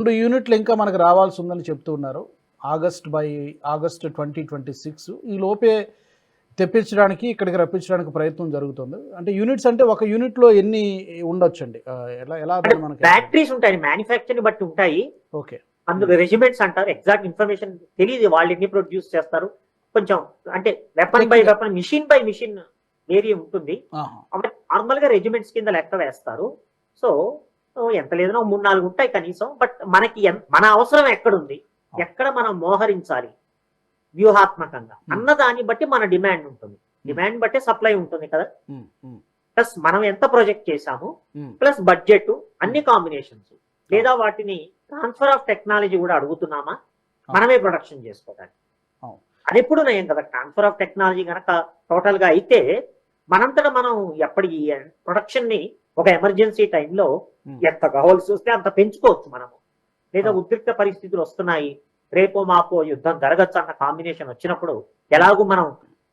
రెండు యూనిట్లు ఇంకా మనకు రావాల్సి ఉందని చెప్తూ ఉన్నారు. August by August twenty twenty six. ఈ లోపే తెప్పించడానికి ఇక్కడికి రప్పించడానికి ప్రయత్నం జరుగుతుంది. అంటే యూనిట్స్ అంటే ఒక యూనిట్లో ఎన్ని ఉండొచ్చండి? ఆ, ఎలా ఎలా మనకి? బ్యాటరీస్ ఉంటాయి మ్యానుఫ్యాక్చరింగ్ బట్టి ఉంటాయి. ఓకే. అందులో రెజిమెంట్స్ అంటారు ఎగ్జాక్ట్ ఇన్ఫర్మేషన్ తెలియదు వాళ్ళు ఎన్ని ప్రొడ్యూస్ చేస్తారు. కొంచెం అంటే weapon by weapon mission by mission vary ఉంటుంది. నార్మల్గా రెజిమెంట్స్ కింద లెక్క వేస్తారు. సో ఎంత లేదనో మూడు నాలుగు ఉంటాయి కనీసం. బట్ మనకి మన అవసరం ఎక్కడుంది? ఎక్కడ మనం మోహరించాలి? వ్యూహాత్మకంగా. అన్న దాన్ని బట్టి మన డిమాండ్ ఉంటుంది. డిమాండ్ బట్టి సప్లై ఉంటుంది కదా? ప్లస్ మనం ఎంత ప్రొజెక్ట్ చేసాము ఉమ్. ప్లస్ బడ్జెట్ అన్ని కాంబినేషన్స్. లేదా వాటిని ట్రాన్స్ఫర్ ఆఫ్ టెక్నాలజీ కూడా అడుగుతున్నామా? మనమే ప్రొడక్షన్ చేసుకోవడానికి. అది ఎప్పుడు నయం కదా? ట్రాన్స్ఫర్ ఆఫ్ టెక్నాలజీ కనుక టోటల్గా అయితే మనంతట మనం ఎప్పటి ప్రొడక్షన్ని ఒక ఎమర్జెన్సీ టైంలో Hmm. ఎంత కావాల్సి వస్తే అంత పెంచుకోవచ్చు మనము లేదా అవును. ఉద్రిక్త పరిస్థితులు వస్తున్నాయి రేపో మాపో యుద్ధం జరగచ్చు అన్న కాంబినేషన్ వచ్చినప్పుడు ఎలాగూ మనం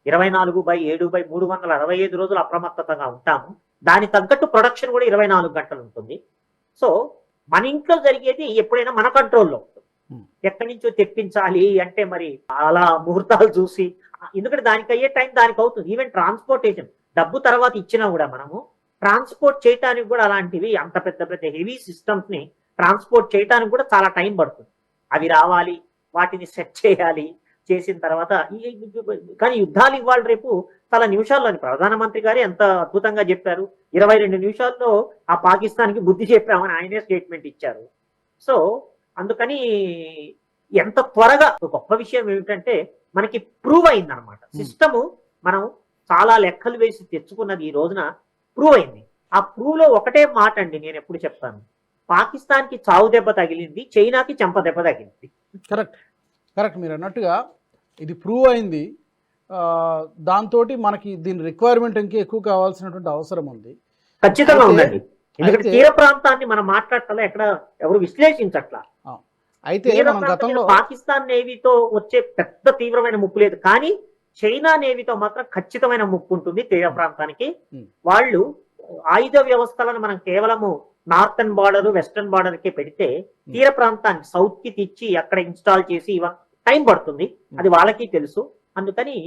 ఇరవై నాలుగు బై ఏడు బై మూడు వందల అరవై ఐదు రోజులు అప్రమత్తతగా ఉంటాము దాని తగ్గట్టు ప్రొడక్షన్ కూడా ఇరవై నాలుగు గంటలు ఉంటుంది సో మన ఇంట్లో జరిగేది ఎప్పుడైనా మన కంట్రోల్లో ఉంటుంది Hmm. ఎక్కడి నుంచో తెప్పించాలి అంటే మరి అలా ముహూర్తాలు చూసి ఎందుకంటే దానికి అయ్యే టైం దానికి అవుతుంది ఈవెన్ ట్రాన్స్పోర్టేషన్ డబ్బు తర్వాత ఇచ్చినా కూడా మనము ట్రాన్స్పోర్ట్ చేయడానికి కూడా అలాంటివి అంత పెద్ద పెద్ద హెవీ సిస్టమ్స్ని ట్రాన్స్పోర్ట్ చేయడానికి కూడా చాలా టైం పడుతుంది. అవి రావాలి వాటిని సెట్ చేయాలి చేసిన తర్వాత ఈ- కానీ యుద్ధాలు ఇవాళ రేపు చాలా నిమిషాల్లోని. ప్రధానమంత్రి గారు ఎంత అద్భుతంగా చెప్పారు. ఇరవై రెండు నిమిషాల్లో ఆ పాకిస్తాన్కి బుద్ధి చెప్పామని ఆయనే స్టేట్మెంట్ ఇచ్చారు. సో అందుకని ఎంత త్వరగా గొప్ప విషయం ఏమిటంటే మనకి ప్రూవ్ అయిందనమాట సిస్టము మనం చాలా లెక్కలు వేసి తెచ్చుకున్నది ఈ రోజున ప్రూవ్ అయింది. ఆ ప్రూవ్లో ఒకటే మాట అండి నేను ఎప్పుడు చెప్తాను. పాకిస్తాన్కి చావు దెబ్బ తగిలింది చైనాకి చెంప దెబ్బ తగిలింది. కరెక్ట్. కరెక్ట్ మీరు అన్నట్టుగా ఇది ప్రూవ్ అయింది. దాంతో మనకి దీని రిక్వైర్మెంట్ ఇంకా ఎక్కువ కావాల్సినటువంటి అవసరం ఉంది. ఖచ్చితంగా ఉందండి. ఎందుకంటే తీర ప్రాంతాన్ని మనం మాట్లాడటంలో ఎక్కడ ఎవరు విశ్లేషించట్లా. అయితే మనం గతంలో పాకిస్తాన్ నేవీతో వచ్చే పెద్ద తీవ్రమైన ముప్పు లేదు. కానీ చైనా నేవీతో మాత్రం ఖచ్చితమైన ముప్పు ఉంటుంది తీర ప్రాంతానికి. వాళ్ళు ఆయుధ వ్యవస్థలను మనం కేవలము నార్థన్ బార్డర్ వెస్టర్న్ బార్డర్కి పెడితే తీర ప్రాంతాన్ని సౌత్కి తెచ్చి అక్కడ ఇన్స్టాల్ చేసి ఇవ టైం పడుతుంది. అది వాళ్ళకి తెలుసు. అందుకని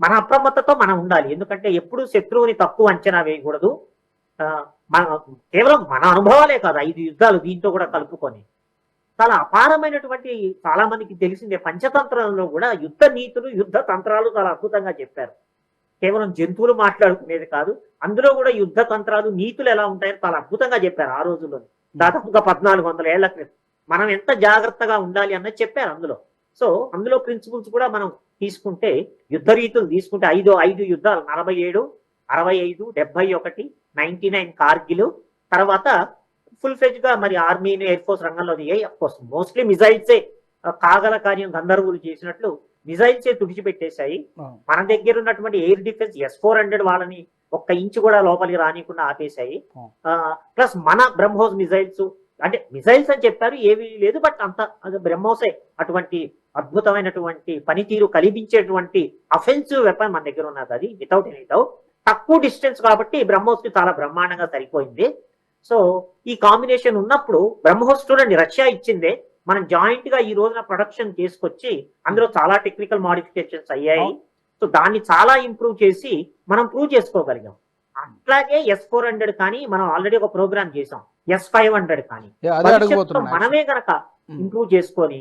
మన అప్రమత్తతో మనం ఉండాలి. ఎందుకంటే ఎప్పుడు శత్రువుని తక్కువ అంచనా వేయకూడదు. మన కేవలం మన అనుభవాలే కాదు ఐదు యుద్ధాలు దీంతో కూడా కలుపుకొని. చాలా అపారమైనటువంటి చాలా మందికి తెలిసిందే పంచతంత్రంలో కూడా యుద్ధ నీతులు యుద్ధ తంత్రాలు చాలా అద్భుతంగా చెప్పారు. కేవలం జంతువులు మాట్లాడుకునేది కాదు అందులో కూడా యుద్ధ తంత్రాలు నీతులు ఎలా ఉంటాయని చాలా అద్భుతంగా చెప్పారు ఆ రోజుల్లో. దాదాపుగా పద్నాలుగు వందల ఏళ్ళ క్రితం. మనం ఎంత జాగ్రత్తగా ఉండాలి అన్నది చెప్పారు అందులో. సో అందులో ప్రిన్సిపల్స్ కూడా మనం తీసుకుంటే యుద్ధ రీతులు తీసుకుంటే ఐదు ఐదు యుద్ధాలు నలభై ఏడు అరవై ఐదు డెబ్బై ఒకటి నైన్టీ నైన్ కార్గిలు తర్వాత ఫుల్ ఫ్లెజ్గా మరి ఆర్మీ ఎయిర్ ఫోర్స్ రంగంలో దిగాయి అఫ్ కోర్స్ మోస్ట్లీ మిజైల్సే కాగల కార్యం గంధర్వులు చేసినట్లు మిజైల్సే తుడిచిపెట్టేశాయి. మన దగ్గర ఉన్నటువంటి air defence S four hundred వాళ్ళని ఒక్క ఇంచు కూడా లోపలికి రానికుండా ఆపేశాయి. ప్లస్ మన బ్రహ్మోస్ మిజైల్స్ అంటే మిజైల్స్ అని చెప్పారు ఏవి లేదు బట్ అంత బ్రహ్మోసే అటువంటి అద్భుతమైనటువంటి పనితీరు కలిగించేటువంటి అఫెన్సివ్ వెపన్ మన దగ్గర ఉన్నది అది వితౌట్ ఎనీ డౌట్ తక్కువ డిస్టెన్స్ కాబట్టి బ్రహ్మోస్కి చాలా బ్రహ్మాండంగా సరిపోయింది. సో ఈ కాంబినేషన్ ఉన్నప్పుడు బ్రహ్మోస్ చూడండి రష్యా ఇచ్చిందే. మనం జాయింట్గా ఈ రోజున ప్రొడక్షన్ చేసుకొచ్చి అందులో చాలా టెక్నికల్ మాడిఫికేషన్స్ అయ్యాయి. సో దాన్ని చాలా ఇంప్రూవ్ చేసి మనం ప్రూవ్ చేసుకోగలిగాం. అట్లాగే ఎస్ ఫోర్ హండ్రెడ్ కానీ మనం ఆల్రెడీ ఒక ప్రోగ్రామ్ చేసాం ఎస్ ఫైవ్ హండ్రెడ్ కానీ. మనమే గనక ఇంప్రూవ్ చేసుకొని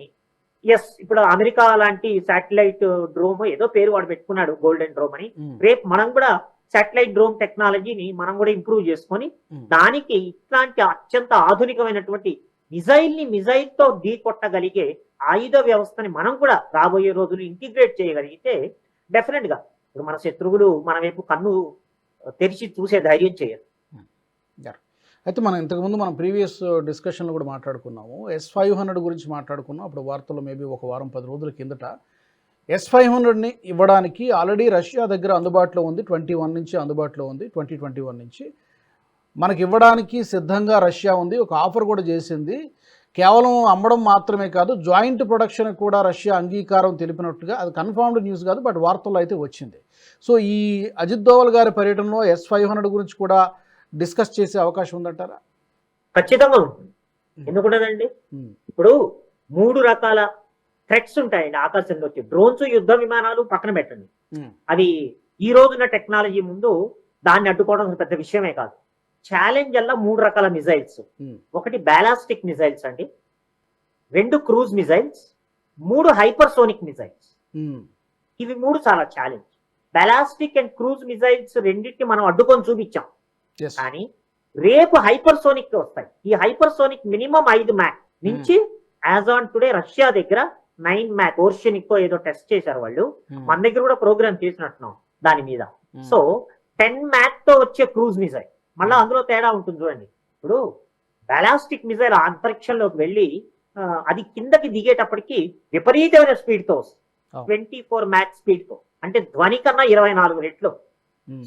ఎస్ ఇప్పుడు అమెరికా లాంటి శాటిలైట్ డ్రోమ్ ఏదో పేరు వాడు పెట్టుకున్నాడు గోల్డెన్ డ్రోమ్ అని. రేపు మనం కూడా శాటిలైట్ డ్రోన్ టెక్నాలజీని మనం కూడా ఇంప్రూవ్ చేసుకొని ఉమ్. దానికి ఇట్లాంటి అత్యంత ఆధునికమైనటువంటి మిజైల్ని మిజైల్తో ఢీ కొట్టగలిగే ఆయుధ వ్యవస్థని మనం కూడా రాబోయే రోజులు ఇంటిగ్రేట్ చేయగలిగితే డెఫినెట్గా ఇప్పుడు మన శత్రువులు మన వైపు కన్ను తెరిచి చూసే ధైర్యం చేయరు. అయితే మనం ఇంతకుముందు మనం ప్రీవియస్ డిస్కషన్లో కూడా మాట్లాడుకున్నాము. ఎస్ ఫైవ్ హండ్రెడ్ గురించి మాట్లాడుకున్నాం. అప్పుడు వార్తల్లో మేబీ ఒక వారం పది రోజుల కిందట ఎస్ ఫైవ్ హండ్రెడ్ని ఇవ్వడానికి ఆల్రెడీ రష్యా దగ్గర అందుబాటులో ఉంది ట్వంటీ వన్ నుంచి అందుబాటులో ఉంది ట్వంటీ ట్వంటీ వన్ నుంచి. మనకి ఇవ్వడానికి సిద్ధంగా రష్యా ఉంది ఒక ఆఫర్ కూడా చేసింది. కేవలం అమ్మడం మాత్రమే కాదు జాయింట్ ప్రొడక్షన్ కూడా రష్యా అంగీకారం తెలిపినట్టుగా అది కన్ఫర్మ్డ్ న్యూస్ కాదు బట్ వార్తల్లో అయితే వచ్చింది. సో ఈ అజిత్ దోవల్ గారి పర్యటనలో ఎస్ ఫైవ్ హండ్రెడ్ గురించి కూడా డిస్కస్ చేసే అవకాశం ఉందంటారా? ఖచ్చితంగా ఉంటుంది ఎందుకుండదండి ఉమ్, ఇప్పుడు మూడు రకాల థ్రెట్స్ ఉంటాయండి ఆకాశంలో వచ్చి. డ్రోన్స్ యుద్ధ విమానాలు పక్కన పెట్టండి. అవి ఈ రోజున్న టెక్నాలజీ ముందు దాన్ని అడ్డుకోవడం పెద్ద విషయమే కాదు. ఛాలెంజ్ అలా మూడు రకాల మిజైల్స్ ఒకటి బ్యాలాస్టిక్ మిజైల్స్ అండి. రెండు క్రూజ్ మిజైల్స్ మూడు హైపర్సోనిక్ మిజైల్స్ ఇవి మూడు చాలా challenge ballistic and cruise missiles రెండింటిని మనం అడ్డుకొని చూపించాం. కానీ రేపు హైపర్సోనిక్ వస్తాయి. ఈ హైపర్సోనిక్ మినిమం ఐదు మ్యాక్. నుంచి యాజ్ ఆన్ టుడే రష్యా దగ్గర నైన్ మ్యాక్ ఓర్షనిక్ ఏదో టెస్ట్ చేశారు వాళ్ళు. ఉమ్, మన దగ్గర కూడా ప్రోగ్రామ్ చేసినట్టున్నాం దాని మీద. ఉమ్, సో టెన్ మ్యాక్తో వచ్చే క్రూజ్ మిజైల్. మళ్ళీ అందులో తేడా ఉంటుంది చూడండి. ఇప్పుడు బాలాస్టిక్ మిజైల్ అంతరిక్షంలోకి వెళ్ళి అది కిందకి దిగేటప్పటికి విపరీతమైన స్పీడ్తో వస్తుంది. Oh. ట్వంటీ ఫోర్ మ్యాక్ స్పీడ్తో అంటే ధ్వని కన్నా ఇరవై నాలుగు రెట్లు.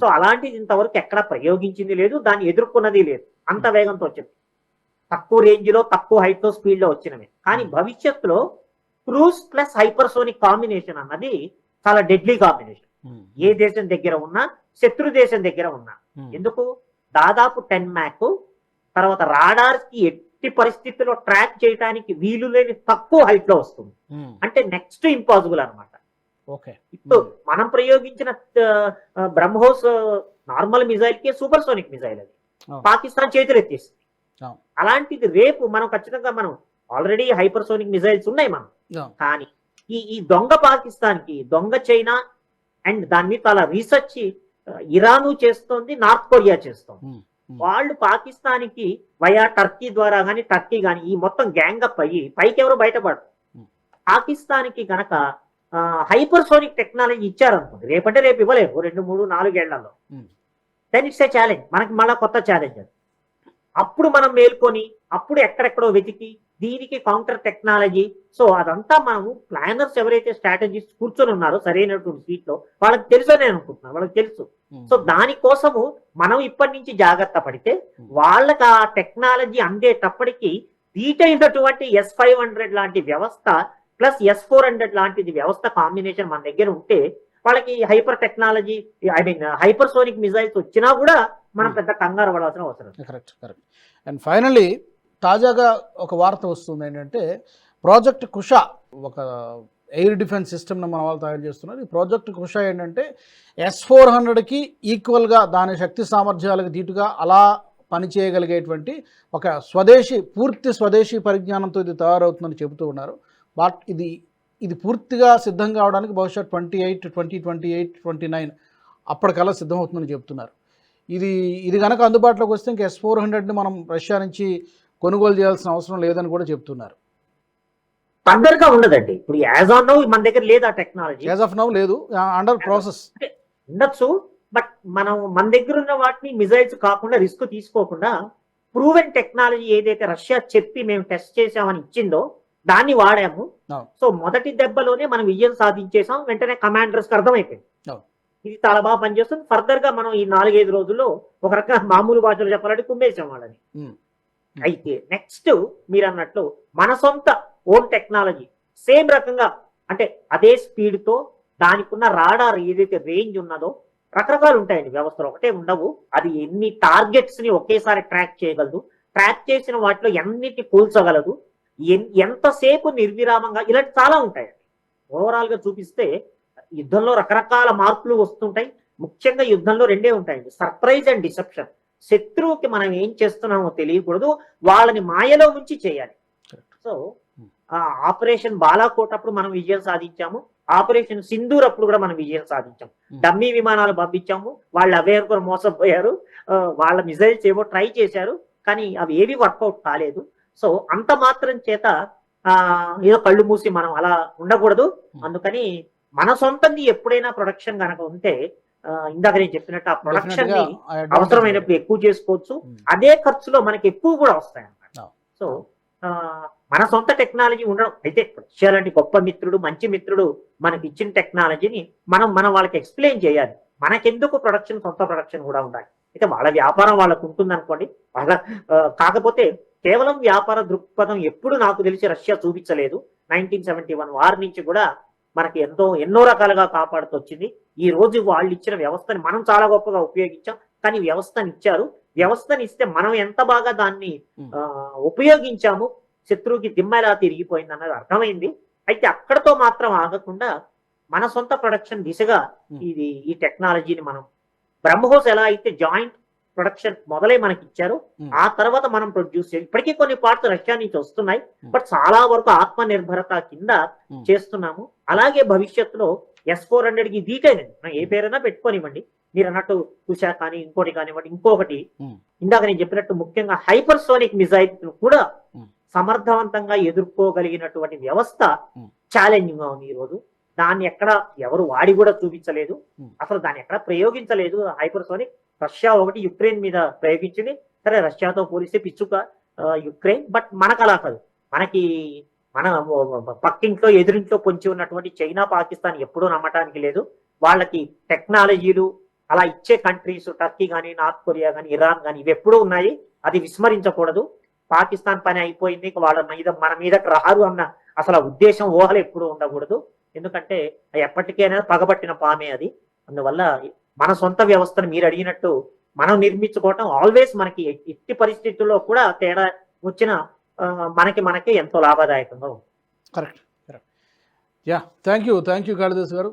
సో అలాంటిది ఇంతవరకు ఎక్కడ ప్రయోగించింది లేదు దాన్ని ఎదుర్కొన్నది లేదు. అంత వేగంతో వచ్చింది. తక్కువ రేంజ్లో తక్కువ హైట్తో స్పీడ్లో వచ్చినవి. కానీ Hmm. భవిష్యత్తులో క్రూజ్ ప్లస్ హైపర్సోనిక్ కాంబినేషన్ అన్నది చాలా డెడ్లీ కాంబినేషన్ ఉమ్, ఏ దేశం దగ్గర ఉన్నా శత్రు దేశం దగ్గర ఉన్నా. ఉమ్, ఎందుకు? దాదాపు టెన్ మ్యాక్ తర్వాత రాడార్కి ఎట్టి పరిస్థితుల్లో ట్రాక్ చేయడానికి వీలు లేని తక్కువ హైట్లో వస్తుంది. ఉమ్, అంటే నెక్స్ట్ ఇంపాసిబుల్ అన్నమాట. ఓకే ఇప్పుడు మనం ప్రయోగించిన బ్రహ్మోస్ నార్మల్ మిజైల్కి సూపర్ సోనిక్ మిజైల్ అది. అవును. పాకిస్తాన్ చేతులు ఎత్తేసింది. అవును. అలాంటిది రేపు మనం ఖచ్చితంగా మనం ఆల్రెడీ హైపర్ సోనిక్ మిజైల్స్ ఉన్నాయి మనం. కానీ ఈ ఈ దొంగ పాకిస్తాన్కి దొంగ చైనా అండ్ దాని మీద చాలా రీసెర్చ్ ఇరాను చేస్తోంది నార్త్ కొరియా చేస్తోంది. ఉమ్, ఉమ్, వాళ్ళు పాకిస్తాన్కి వయా టర్కీ ద్వారా కానీ టర్కీ కానీ ఈ మొత్తం గ్యాంగ్ అప్ అయ్యి పైకి ఎవరు బయటపడరు. Hmm. పాకిస్తాన్కి గనక హైపర్ సోనిక్ టెక్నాలజీ ఇచ్చారనుకోండి రేపంటే రేపు ఇవ్వలేము రెండు మూడు నాలుగేళ్ళలో. Hmm. Then it's a challenge మనకి మళ్ళా కొత్త ఛాలెంజ్ అది. అప్పుడు మనం మేల్కొని అప్పుడు ఎక్కడెక్కడో వెతికి దీనికి కౌంటర్ టెక్నాలజీ సో అదంతా మనము ప్లానర్స్ ఎవరైతే స్ట్రాటజీస్ కూర్చొని ఉన్నారో సరైనటువంటి సీట్లో వాళ్ళకి తెలుసు నేను అనుకుంటున్నాను వాళ్ళకి తెలుసు. సో దానికోసము మనం ఇప్పటి నుంచి జాగ్రత్త పడితే వాళ్ళకి ఆ టెక్నాలజీ అందేటప్పటికి దీటైనటువంటి ఎస్ ఫైవ్ హండ్రెడ్ లాంటి వ్యవస్థ ప్లస్ ఎస్ ఫోర్ హండ్రెడ్ లాంటిది వ్యవస్థ కాంబినేషన్ మన దగ్గర ఉంటే వాళ్ళకి hyper technology I mean hypersonic missiles వచ్చినా కూడా మనం పెద్ద కంగారు పడాల్సిన అవసరం కరెక్ట్ కరెక్ట్ అండ్ ఫైనల్లీ తాజాగా ఒక వార్త వస్తుంది ఏంటంటే ప్రాజెక్ట్ కుష ఒక ఎయిర్ డిఫెన్స్ సిస్టమ్ను మన వాళ్ళు తయారు చేస్తున్నారు. ఈ ప్రాజెక్ట్ కుష ఏంటంటే ఎస్ ఫోర్ హండ్రెడ్కి ఈక్వల్గా దాని శక్తి సామర్థ్యాలకు దీటుగా అలా పనిచేయగలిగేటువంటి ఒక స్వదేశీ పూర్తి స్వదేశీ పరిజ్ఞానంతో ఇది తయారవుతుందని చెబుతూ ఉన్నారు. బట్ ఇది ఇది పూర్తిగా సిద్ధం కావడానికి బహుశా twenty eight twenty twenty eight twenty nine అప్పటికల్లా సిద్ధమవుతుందని చెప్తున్నారు ఇది ఇది కనుక అందుబాటులోకి వస్తే ఇంక ఎస్ ఫోర్ హండ్రెడ్ని మనం రష్యా నుంచి కొనుగోలు చేయాల్సిన అవసరం లేదని కూడా చెప్తున్నారు. ఫర్దర్గా ఉండదండి. ఇప్పుడు యాజ్ ఆన్ నో మన దగ్గర లేదు ఆ టెక్నాలజీ యాజ్ ఆఫ్ నౌ లేదు. అండర్ ప్రాసెస్ ఉండొచ్చు బట్ మనం మన దగ్గర ఉన్న వాటిని మిజైల్స్ కాకుండా రిస్క్ తీసుకోకుండా ప్రూవెన్ టెక్నాలజీ ఏదైతే రష్యా చెప్పి మేము టెస్ట్ చేసామని ఇచ్చిందో దాన్ని వాడాము. సో మొదటి దెబ్బలోనే మనం విజయం సాధించేసాం వెంటనే కమాండర్స్ అర్థమైపోయింది. ఇది చాలా బాగా పనిచేస్తుంది. ఫర్దర్గా మనం ఈ నాలుగైదు రోజుల్లో ఒక రకంగా మామూలు భాషలో చెప్పాలంటే కుమ్మేసాం వాళ్ళని. అయితే నెక్స్ట్ మీరు అన్నట్లు మన సొంత ఓన్ టెక్నాలజీ సేమ్ రకంగా అంటే అదే స్పీడ్తో దానికి ఉన్న రాడార్ ఏదైతే రేంజ్ ఉన్నదో రకరకాలు ఉంటాయండి. వ్యవస్థలో ఒకటే ఉండవు. అది ఎన్ని టార్గెట్స్ని ఒకేసారి ట్రాక్ చేయగలదు. ట్రాక్ చేసిన వాటిలో ఎన్నిటిని కూల్చగలదు ఎంతసేపు నిర్విరామంగా ఇలాంటి చాలా ఉంటాయండి. ఓవరాల్గా చూపిస్తే యుద్ధంలో రకరకాల మార్పులు వస్తుంటాయి. ముఖ్యంగా యుద్ధంలో రెండే ఉంటాయండి. Surprise and deception. శత్రువుకి మనం ఏం చేస్తున్నామో తెలియకూడదు. వాళ్ళని మాయలో ఉంచి చేయాలి. సో ఆ ఆపరేషన్ బాలాకోట్ అప్పుడు మనం విజయం సాధించాము. ఆపరేషన్ సింధూర్ అప్పుడు కూడా మనం విజయం సాధించాం Hmm. డమ్మీ విమానాలు పంపించాము. వాళ్ళు అవే అనుకుని మోసపోయారు. వాళ్ళ మిజైల్స్ ఏవో ట్రై చేశారు. కానీ అవి ఏవి వర్కౌట్ కాలేదు. సో అంత మాత్రం చేత ఆ ఏదో కళ్ళు మూసి మనం అలా ఉండకూడదు. అందుకని మన సొంతంది ఎప్పుడైనా ప్రొడక్షన్ కనుక ఉంటే ఇందాక నేను చెప్పినట్టు ఆ ప్రొడక్షన్ని అవసరమైనప్పుడు ఎక్కువ చేసుకోవచ్చు. అదే ఖర్చులో మనకి ఎక్కువ కూడా వస్తాయి అన్నమాట. సో మన సొంత టెక్నాలజీ ఉండడం అయితే రష్యా లాంటి గొప్ప మిత్రుడు మంచి మిత్రుడు మనకి ఇచ్చిన టెక్నాలజీని మనం మనం వాళ్ళకి ఎక్స్ప్లెయిన్ చేయాలి. మనకెందుకు ప్రొడక్షన్ సొంత ప్రొడక్షన్ కూడా ఉండాలి? అయితే వాళ్ళ వ్యాపారం వాళ్ళకు ఉంటుంది అనుకోండి వాళ్ళ కాకపోతే కేవలం వ్యాపార దృక్పథం ఎప్పుడు నాకు తెలిసి రష్యా చూపించలేదు. నైన్టీన్ సెవెంటీ వన్ వార్ నుంచి కూడా మనకి ఎంతో ఎన్నో రకాలుగా కాపాడుతూ వచ్చింది ఈ రోజు వాళ్ళు ఇచ్చిన వ్యవస్థని మనం చాలా గొప్పగా ఉపయోగించాం. కానీ వ్యవస్థని ఇచ్చారు. వ్యవస్థని ఇస్తే మనం ఎంత బాగా దాన్ని ఉపయోగించాము. శత్రువుకి దిమ్మ ఎలా తిరిగిపోయింది అన్నది అర్థమైంది. అయితే అక్కడతో మాత్రం ఆగకుండా మన సొంత ప్రొడక్షన్ దిశగా. ఇది ఈ టెక్నాలజీని మనం బ్రహ్మోస్ ఎలా అయితే జాయింట్ ప్రొడక్షన్ మొదలై మనకి ఇచ్చారు. ఆ తర్వాత మనం ప్రొడ్యూస్ చేయాలి ఇప్పటికీ కొన్ని పార్ట్స్ రష్యా నుంచి వస్తున్నాయి. బట్ చాలా వరకు ఆత్మ నిర్భరత కింద. చేస్తున్నాము అలాగే భవిష్యత్తులో ఎస్ ఫోర్ హండ్రెడ్కి దీటైనది మనం ఏ పేరైనా పెట్టుకోనివ్వండి మీరు అన్నట్టు ఉషా కానీ ఇంకోటి కానివ్వండి ఇంకొకటి. ఇందాక నేను చెప్పినట్టు ముఖ్యంగా హైపర్ సోనిక్ మిజైల్ కూడా. సమర్థవంతంగా ఎదుర్కోగలిగినటువంటి వ్యవస్థ. ఛాలెంజింగ్గా ఉంది ఈ రోజు దాన్ని ఎక్కడ ఎవరు వాడి కూడా చూపించలేదు. అసలు దాన్ని ఎక్కడ ప్రయోగించలేదు హైపర్ సోనిక్ రష్యా ఒకటి యుక్రెయిన్ మీద ప్రయోగించింది. సరే రష్యాతో పోలిస్తే పిచ్చుక యుక్రెయిన్ బట్ మనకు అలా కాదు మనకి మన పక్కింట్లో ఎదురింట్లో పొంచి ఉన్నటువంటి చైనా పాకిస్తాన్ ఎప్పుడూ నమ్మటానికి లేదు. వాళ్ళకి టెక్నాలజీలు అలా ఇచ్చే కంట్రీస్ టర్కీ కానీ నార్త్ కొరియా కానీ ఇరాన్ కానీ ఇవి ఎప్పుడూ ఉన్నాయి. అది విస్మరించకూడదు. పాకిస్తాన్ పని అయిపోయింది. వాళ్ళ మీద మన మీదకి రారు అన్న అసలు ఉద్దేశం ఊహలు ఎప్పుడూ ఉండకూడదు. ఎందుకంటే అది ఎప్పటికైనా పగబట్టిన పామే అది. అందువల్ల మన సొంత వ్యవస్థను మీరు అడిగినట్టు మనం నిర్మించుకోవటం ఆల్వేస్ మనకి ఎట్టి పరిస్థితుల్లో కూడా తేడా వచ్చిన మనకి మనకి ఎంతో లాభదాయకంగా ఉంది correct correct yeah thank you thank you Kalidas garu.